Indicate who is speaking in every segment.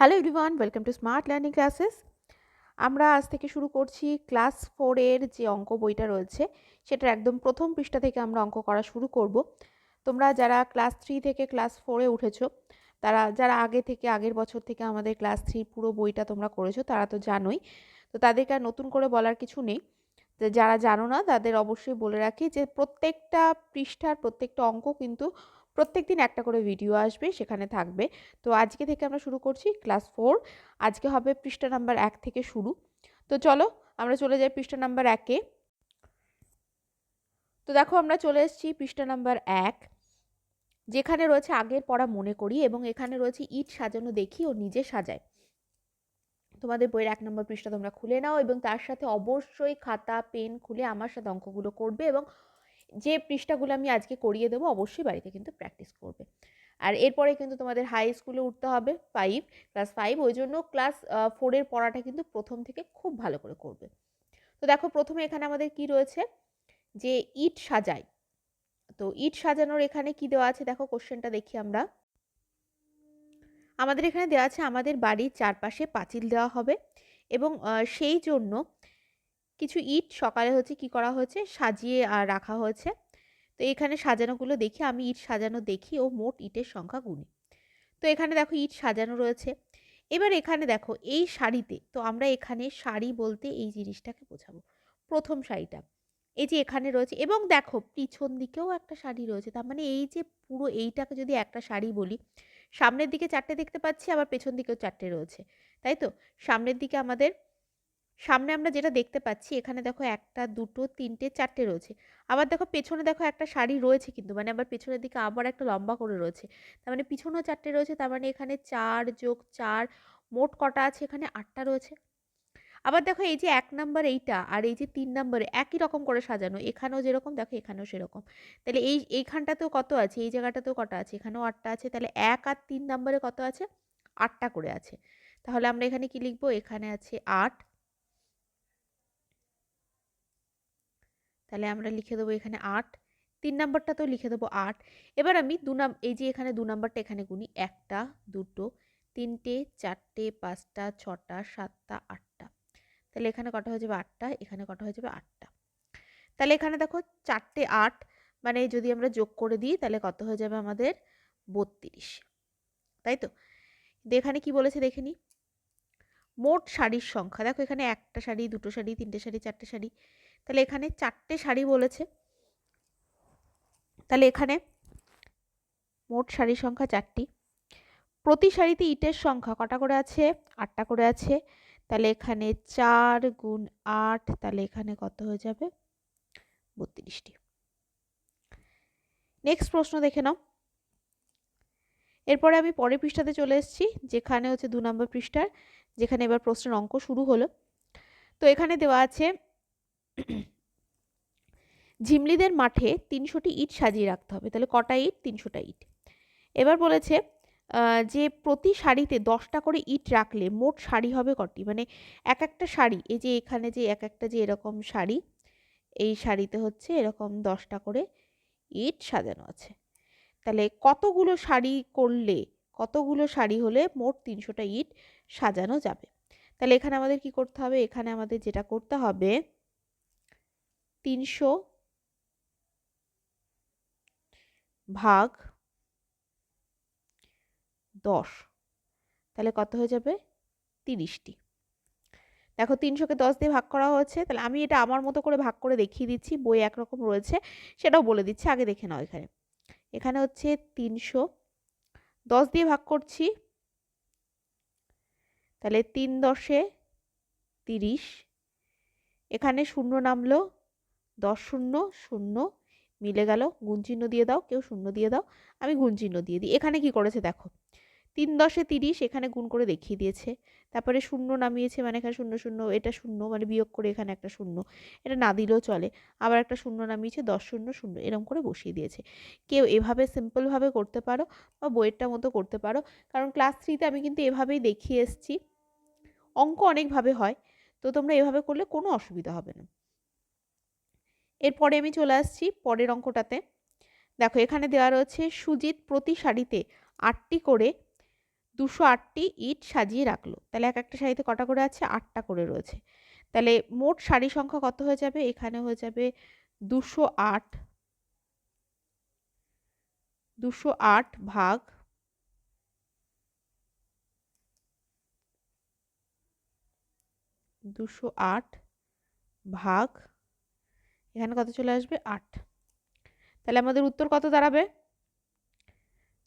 Speaker 1: Hello everyone welcome to smart learning classes আমরা আজ থেকে শুরু করছি ক্লাস ফোরের যে অঙ্ক বইটা রয়েছে, সেটার একদম প্রথম পৃষ্ঠা থেকে আমরা অঙ্ক করা শুরু করব। তোমরা যারা ক্লাস থ্রি থেকে ক্লাস ফোরে উঠেছো, তারা, যারা আগে থেকে, আগের বছর থেকে আমাদের ক্লাস থ্রি পুরো বইটা তোমরা করেছ, তারা তো জানোই। তো তাদেরকে আর নতুন করে বলার কিছু নেই। যারা জানো না, তাদের অবশ্যই বলে রাখি যে প্রত্যেকটা পৃষ্ঠার প্রত্যেকটা অঙ্ক কিন্তু প্রত্যেক দিন একটা করে ভিডিও আসবে, সেখানে থাকবে। তো আজকে থেকে আমরা শুরু করছি ক্লাস ফোর আজকে হবে পৃষ্ঠা নাম্বার এক থেকে শুরু। তো চলো আমরা চলে যাই পৃষ্ঠা নাম্বার একে তো দেখো আমরা চলে এসেছি পৃষ্ঠা নাম্বার এক। যেখানে রয়েছে আগের পড়া মনে করি এবং এখানে রয়েছে ইট সাজানো দেখি ও নিজে সাজায়। তোমাদের বইয়ের এক নম্বর পৃষ্ঠা তোমরা খুলে নাও এবং তার সাথে অবশ্যই খাতা, পেন খুলে আমার সাথে অঙ্কগুলো করবে এবং যে পৃষ্ঠাগুলো আমি আজকে করিয়ে দেবো, অবশ্যই বাড়িতে কিন্তু প্র্যাকটিস করবে। আর এরপরে কিন্তু তোমাদের হাই স্কুলে উঠতে হবে ফাইভ ক্লাস ফাইভ ওই জন্য ক্লাস ফোরের পড়াটা কিন্তু প্রথম থেকে খুব ভালো করে করবে। তো দেখো প্রথমে এখানে আমাদের কি রয়েছে? যে ইট সাজাই। তো ইট সাজানোর এখানে কি দেওয়া আছে? দেখো কোশ্চেনটা দেখি আমরা। আমাদের এখানে দেওয়া আছে, আমাদের বাড়ির চারপাশে পাঁচিল দেওয়া হবে এবং সেই জন্য কিছু ইট সকালে হচ্ছে কি করা হয়েছে? সাজিয়ে রাখা হয়েছে। তো এখানে সাজানোগুলো দেখি, আমি ইট সাজানো দেখি ও মোট ইটের সংখ্যা গুনি। তো এখানে দেখো ইট সাজানো রয়েছে। এবার এখানে দেখো, এই শাড়িতে, তো আমরা এখানে শাড়ি বলতে এই জিনিসটাকে বোঝাবো। প্রথম শাড়িটা, এই যে এখানে রয়েছে এবং দেখো, পিছন দিকেও একটা শাড়ি রয়েছে। তার মানে এই যে পুরো এইটাকে যদি একটা শাড়ি বলি, সামনের দিকে চারটে দেখতে পাচ্ছি, আবার পেছন দিকেও চারটে রয়েছে। তাই তো? সামনের দিকে আমাদের সামনে আমরা যেটা দেখতে পাচ্ছি, এখানে দেখো একটা, দুটো, তিনটে, চারটে রয়েছে। আবার দেখো পেছনে দেখো একটা শাড়ি রয়েছে কিন্তু মানে আবার পেছনের দিকে আবার একটা লম্বা করে রয়েছে। তার মানে পিছনেও চারটে রয়েছে, তার মানে এখানে চার যোগ চার, মোট কটা আছে এখানে? আটটা রয়েছে। আবার দেখো এই যে এক নাম্বার এইটা আর এই যে তিন নাম্বারে একই রকম করে সাজানো, এখানেও যেরকম, দেখো এখানেও সেরকম। তাহলে এই, এইখানটাতেও কত আছে? এই জায়গাটাতেও কটা আছে? এখানেও আটটা আছে। তাহলে এক আর তিন নাম্বারে কত আছে? আটটা করে আছে। তাহলে আমরা এখানে কি লিখব? এখানে আছে আট। তাহলে আমরা লিখে দেবো এখানে আট, তিন নাম্বারটাতেও লিখে দেবো আট। এবার আমি দু নাম, এই যে এখানে দু নাম্বারটা এখানে গুনি, একটা, দুটো, তিনটে, চারটে, পাঁচটা, ছটা, সাতটা, আটটা। তাহলে এখানে কটা হয়ে যাবে আটটা, এখানে কটা হয়ে যাবে আটটা। তাহলে এখানে দেখো চারটে আট মানে যদি আমরা যোগ করে দিই তাহলে কত হয়ে যাবে আমাদের বত্রিশ। তাই তো? এখানে কি বলেছে দেখে মোট শাড়ির সংখ্যা, দেখো এখানে একটা শাড়ি দুটো শাড়ি তিনটে শাড়ি চারটে শাড়ি তাহলে এখানে চারটে শাড়ি বলেছে। তাহলে এখানে মোট শাড়ির সংখ্যা চারটি। প্রতি শাড়িতে ইটের সংখ্যা কটা করে আছে? আটটা করে আছে। তাহলে এখানে চার গুণ আট, তাহলে এখানে কত হয়ে যাবে? বত্রিশটি। নেক্সট প্রশ্ন দেখে নাও। এরপরে আমি পরের পৃষ্ঠাতে চলে এসেছি, যেখানে হচ্ছে দু নম্বর পৃষ্ঠার, যেখানে এবার প্রশ্নের অঙ্ক শুরু হলো। তো এখানে দেওয়া আছে ঝিমলিদের মাঠে তিনশোটি ইট সাজিয়ে রাখতে হবে। তাহলে কটা ইট? তিনশোটা ইট। এবার বলেছে যে প্রতি শাড়িতে দশটা করে ইট রাখলে মোট শাড়ি হবে কটি? মানে এক একটা শাড়ি এই যে এখানে যে এক একটা যে এরকম শাড়ি এই শাড়িতে হচ্ছে এরকম দশটা করে ইট সাজানো আছে। তাহলে কতগুলো শাড়ি করলে, কতগুলো শাড়ি হলে মোট তিনশোটা ইট সাজানো যাবে? তাহলে এখানে আমাদের কি করতে হবে? এখানে আমাদের যেটা করতে হবে, তিনশো ভাগ দশ। তাহলে কত হয়ে যাবে? তিরিশটি। দেখো তিনশোকে দশ দিয়ে ভাগ করা হয়েছে, তাহলে আমি এটা আমার মতো করে ভাগ করে দেখিয়ে দিচ্ছি, বই একরকম রয়েছে, সেটাও বলে দিচ্ছি, আগে দেখে নাও এখানে। এখানে হচ্ছে তিনশো। দশ দিয়ে ভাগ করছি, তাহলে তিন দশে তিরিশ। এখানে শূন্য নামলো, দশ শূন্য শূন্য মিলে গেল, গুণ চিহ্ন দিয়ে দাও, কেউ শূন্য দিয়ে দাও, আমি গুণ চিহ্ন দিয়ে দিই। এখানে কি করেছে দেখো, তিন দশে তিরিশ এখানে গুণ করে দেখিয়ে দিয়েছে। তারপরে শূন্য নামিয়েছে মানে এখানে শূন্য শূন্য, এটা শূন্য মানে বিয়োগ করে এখানে একটা শূন্য, এটা না দিলেও চলে। আবার একটা শূন্য নামিয়েছে, দশ শূন্য শূন্য এরকম করে বসিয়ে দিয়েছে। কেউ এভাবে সিম্পলভাবে করতে পারো বা বইয়েরটা মতো করতে পারো, কারণ ক্লাস থ্রিতে আমি কিন্তু এভাবেই দেখিয়ে এসেছি। অঙ্ক অনেকভাবে হয়, তো তোমরা এভাবে করলে কোনো অসুবিধা হবে না। এরপরে আমি চলে আসছি পরের অঙ্কটাতে। দেখো, এখানে দেওয়া রয়েছে সুজিত প্রতি শাড়িতে আটটি করে দুশো আটটি ইট সাজিয়ে রাখল। তাহলে এক একটা শাড়িতে কটা করে আছে? আটটা করে রয়েছে। তাহলে মোট শাড়ি সংখ্যা কত হয়ে যাবে? এখানে হয়ে যাবে দুশো আট। দুশো আট ভাগ দুশো আট ভাগ এখানে কত চলে আসবে? আট। তাহলে আমাদের উত্তর কত দাঁড়াবে?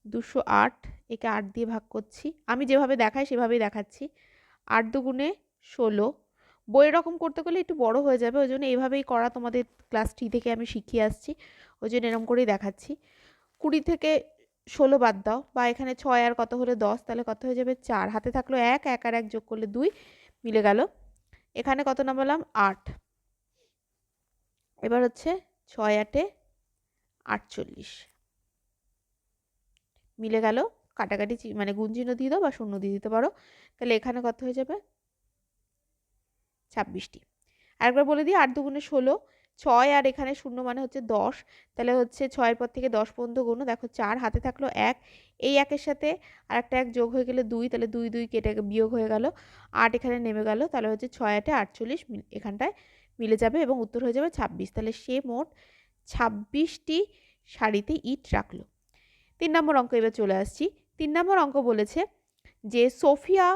Speaker 1: দুশো আট। একে আট দিয়ে ভাগ করছি। আমি যেভাবে দেখাই সেভাবেই দেখাচ্ছি। আট দুগুণে ষোলো। বই এরকম করতে গেলে একটু বড় হয়ে যাবে। ওই জন্য এইভাবেই করা তোমাদের ক্লাস থ্রি থেকে আমি শিখিয়ে আসছি। ওই জন্য এরকম করেই দেখাচ্ছি। কুড়ি থেকে ষোলো বাদ দাও বা এখানে ছয় আর কত হলে দশ, তাহলে কত হয়ে যাবে? চার। হাতে থাকল এক এক আর এক যোগ করলে দুই, মিলে গেল। এখানে কত নামালাম? আট। এবার হচ্ছে ছয় আটে আটচল্লিশ। মিলে গেল, কাটাকাটি মানে গুঞ্জিন দিয়ে দাও বা শূন্য দিয়ে দিতে পারো। তাহলে এখানে কত হয়ে যাবে? ছাব্বিশটি। আরেকবার বলে দিই, আট দুগুণে ষোলো, ছয় আর এখানে শূন্য মানে হচ্ছে দশ। তাহলে হচ্ছে ছয়ের পর থেকে দশ পর্যন্ত গুণ, দেখো চার হাতে থাকল এক। এই একের সাথে আর একটা এক যোগ হয়ে গেলে দুই, তাহলে দুই দুই কেটে বিয়োগ হয়ে গেল। আট এখানে নেমে গেল, তাহলে হচ্ছে ছয় আটে আটচল্লিশ এখানটায় মিলে যাবে এবং উত্তর হয়ে যাবে ছাব্বিশ। তাহলে সে মোট ছাব্বিশটি শাড়িতে ইট রাখল। তিন নম্বর অঙ্ক, এবার চলে আসছি। তিন নম্বর অঙ্ক বলেছে যে সোফিয়া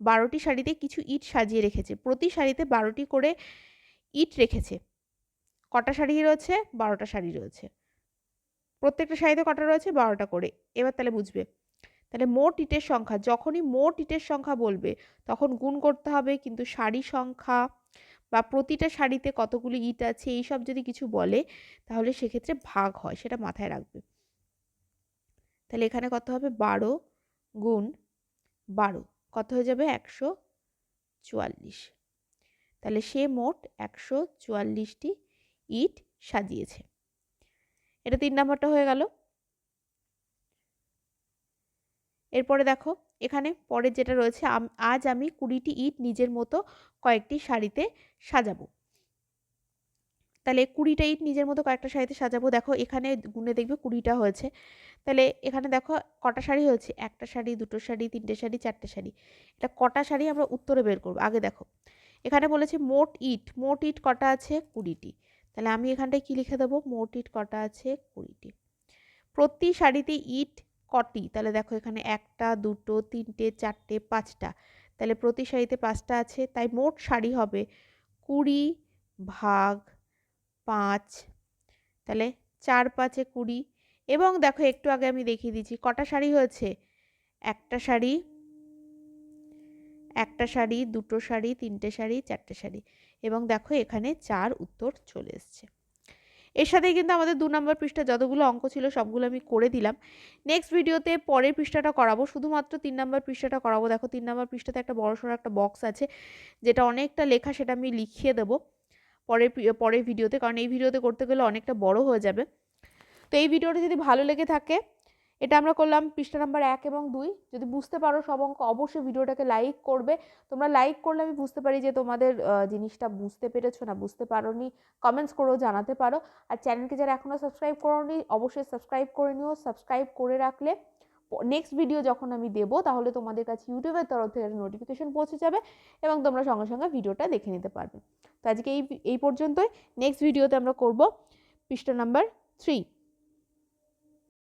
Speaker 1: বারোটি শাড়িতে কিছু ইট সাজিয়ে রেখেছে। প্রতি শাড়িতে বারোটি করে ইট রেখেছে। কটা শাড়ি রয়েছে? বারোটা শাড়ি রয়েছে। প্রত্যেকটা শাড়িতে কটা রয়েছে? বারোটা করে। এবার তাহলে বুঝবে। তাহলে মোট ইটের সংখ্যা, যখনই মোট ইটের সংখ্যা বলবে, তখন গুণ করতে হবে, কিন্তু শাড়ি সংখ্যা বা প্রতিটা শাড়িতে কতগুলি ইট আছে, এইসব যদি কিছু বলে, তাহলে সেক্ষেত্রে ভাগ হয়, সেটা মাথায় রাখবে। তাহলে এখানে কত হবে? বারো গুণ বারো, কত হয়ে যাবে? একশো চুয়াল্লিশ। তাহলে সে মোট একশো চুয়াল্লিশটি ইট সাজিয়েছে। এটা তিন নাম্বারটা হয়ে গেল। এরপরে দেখো এখানে পরে যেটা রয়েছে আজ আমি কুড়িটি ইট নিজের মতো কয়েকটি শাড়িতে সাজাবো। তাহলে কুড়িটা ইট নিজের মতো কয়েকটা শাড়িতে সাজাবো। দেখো এখানে গুনে দেখবে কুড়িটা হয়েছে। তাহলে এখানে দেখো কটা শাড়ি হয়েছে? একটা শাড়ি, দুটো শাড়ি, তিনটে শাড়ি, চারটে শাড়ি। এটা কটা শাড়ি আমরা উত্তরে বের করব? আগে দেখো। এখানে বলেছে মোট ইট মোট ইট কটা আছে? কুড়িটি। তাহলে আমি এখানটায় কী লিখে দেবো? মোট ইট কটা আছে? কুড়িটি। প্রতি শাড়িতে ইট কটি? তাহলে দেখো এখানে একটা, দুটো, তিনটে, চারটে, পাঁচটা। তাহলে প্রতি শাড়িতে পাঁচটা আছে, তাই মোট শাড়ি হবে কুড়ি ভাগ পাঁচ। তাহলে চার পাঁচে কুড়ি। এবং দেখো একটু আগে আমি দেখিয়ে দিচ্ছি কটা শাড়ি হয়েছে? একটা শাড়ি একটা শাড়ি দুটো শাড়ি তিনটে শাড়ি চারটে শাড়ি এবং দেখো এখানে চার উত্তর চলে এসছে। এর সাথে কিন্তু আমাদের দু নম্বর পৃষ্ঠা যতগুলো অঙ্ক ছিল সবগুলো আমি করে দিলাম। নেক্সট ভিডিওতে পরের পৃষ্ঠাটা করাবো। শুধুমাত্র তিন নম্বর পৃষ্ঠাটা করাবো। দেখো তিন নম্বর পৃষ্ঠাতে একটা বড় সড়ো একটা বক্স আছে, যেটা অনেকটা লেখা সেটা আমি লিখিয়ে দেবো পরের পরের ভিডিওতে কারণ এই ভিডিওতে করতে গেলে অনেকটা বড় হয়ে যাবে। তো এই ভিডিওটা যদি ভালো লেগে থাকে এটা আমরা করলাম পৃষ্ঠা নাম্বার এক এবং দুই। যদি বুঝতে পারো সব অঙ্ক, অবশ্যই ভিডিওটাকে লাইক করবে। তোমরা লাইক করলে আমি বুঝতে পারি যে তোমাদের জিনিসটা বুঝতে পেরেছ না বুঝতে পারো নি কমেন্টস করেও জানাতে পারো। আর চ্যানেলকে যারা এখনও সাবস্ক্রাইব করোনি, অবশ্যই সাবস্ক্রাইব করে নিও। সাবস্ক্রাইব করে রাখলে নেক্সট ভিডিও যখন আমি দেব, তাহলে তোমাদের কাছে ইউটিউবের তরফ থেকে নোটিফিকেশন পৌঁছে যাবে এবং তোমরা সঙ্গে সঙ্গে ভিডিওটা দেখে নিতে পারবে। তো আজকে এই এই পর্যন্তই। নেক্সট ভিডিওতে আমরা করব পৃষ্ঠা নাম্বার থ্রি